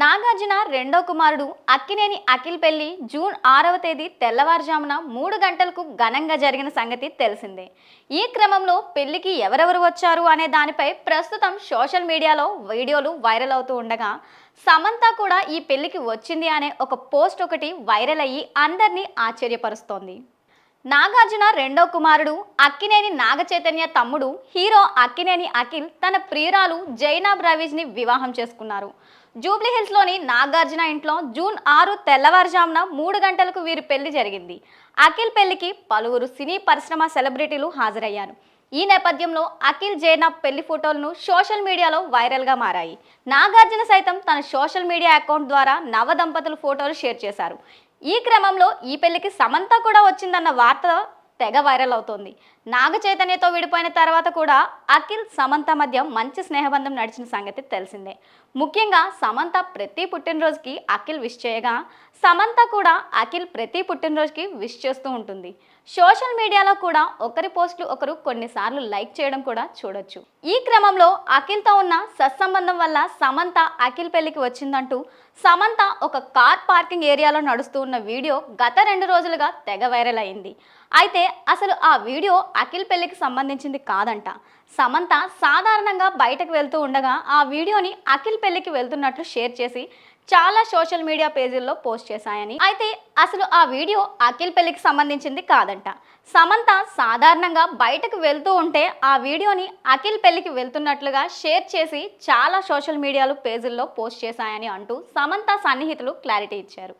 నాగార్జున రెండో కుమారుడు అక్కినేని అఖిల్ పెళ్ళి జూన్ ఆరవ తేదీ తెల్లవారుజామున మూడు గంటలకు ఘనంగా జరిగిన సంగతి తెలిసిందే. ఈ క్రమంలో పెళ్ళికి ఎవరెవరు వచ్చారు అనే దానిపై ప్రస్తుతం సోషల్ మీడియాలో వీడియోలు వైరల్ అవుతూ ఉండగా సమంత కూడా ఈ పెళ్ళికి వచ్చింది అనే ఒక పోస్ట్ ఒకటి వైరల్ అయ్యి అందరినీ ఆశ్చర్యపరుస్తోంది. నాగార్జున రెండో కుమారుడు అక్కినేని నాగచైతన్య తమ్ముడు హీరో అక్కినేని అఖిల్ తన ప్రియురాలు జైనాబ్ రవీజ్ని వివాహం చేసుకున్నారు. జూబ్లీహిల్స్లోని నాగార్జున ఇంట్లో జూన్ ఆరు తెల్లవారుజామున మూడు గంటలకు వీరి పెళ్ళి జరిగింది. అఖిల్ పెళ్ళికి పలువురు సినీ పరిశ్రమ సెలబ్రిటీలు హాజరయ్యారు. ఈ నేపథ్యంలో అఖిల్ జైనాబ్ పెళ్ళి ఫోటోలను సోషల్ మీడియాలో వైరల్గా మారాయి. నాగార్జున సైతం తన సోషల్ మీడియా అకౌంట్ ద్వారా నవ దంపతుల ఫోటోలు షేర్ చేశారు. ఈ క్రమంలో ఈ పెళ్ళికి సమంత కూడా వచ్చిందన్న వార్త తెగ వైరల్ అవుతోంది. నాగ చైతన్యతో విడిపోయిన తర్వాత కూడా అఖిల్ సమంత మధ్య మంచి స్నేహబంధం నడిచిన సంగతి తెలిసిందే. ముఖ్యంగా సమంత ప్రతి పుట్టినరోజుకి అఖిల్ విష్ చేయగా సమంత కూడా అఖిల్ ప్రతి పుట్టినరోజుకి విష్ చేస్తూ ఉంటుంది. సోషల్ మీడియాలో కూడా ఒకరి పోస్టులు ఒకరు కొన్నిసార్లు లైక్ చేయడం కూడా చూడొచ్చు. ఈ క్రమంలో అఖిల్తో ఉన్న సత్సంబంధం వల్ల సమంత అఖిల్ పెళ్ళికి వచ్చిందంటూ సమంత ఒక కార్ పార్కింగ్ ఏరియాలో నడుస్తూ ఉన్న వీడియో గత రెండు రోజులుగా తెగ వైరల్ అయింది. అయితే అసలు ఆ వీడియో అఖిల్ పెళ్ళికి సంబంధించింది కాదంట. సమంత సాధారణంగా బయటకు వెళ్తూ ఉండగా ఆ వీడియోని అఖిల్ పెళ్ళికి వెళ్తున్నట్లు షేర్ చేసి చాలా సోషల్ మీడియా పేజీల్లో పోస్ట్ చేశాయని. అయితే అసలు ఆ వీడియో అఖిల్ పెళ్ళికి సంబంధించింది కాదంట. సమంత సాధారణంగా బయటకు వెళ్తూ ఉంటే ఆ వీడియోని అఖిల్ పెళ్ళికి వెళ్తున్నట్లుగా షేర్ చేసి చాలా సోషల్ మీడియాలో పేజీల్లో పోస్ట్ చేశాయని అంటూ సమంత సన్నిహితులు క్లారిటీ ఇచ్చారు.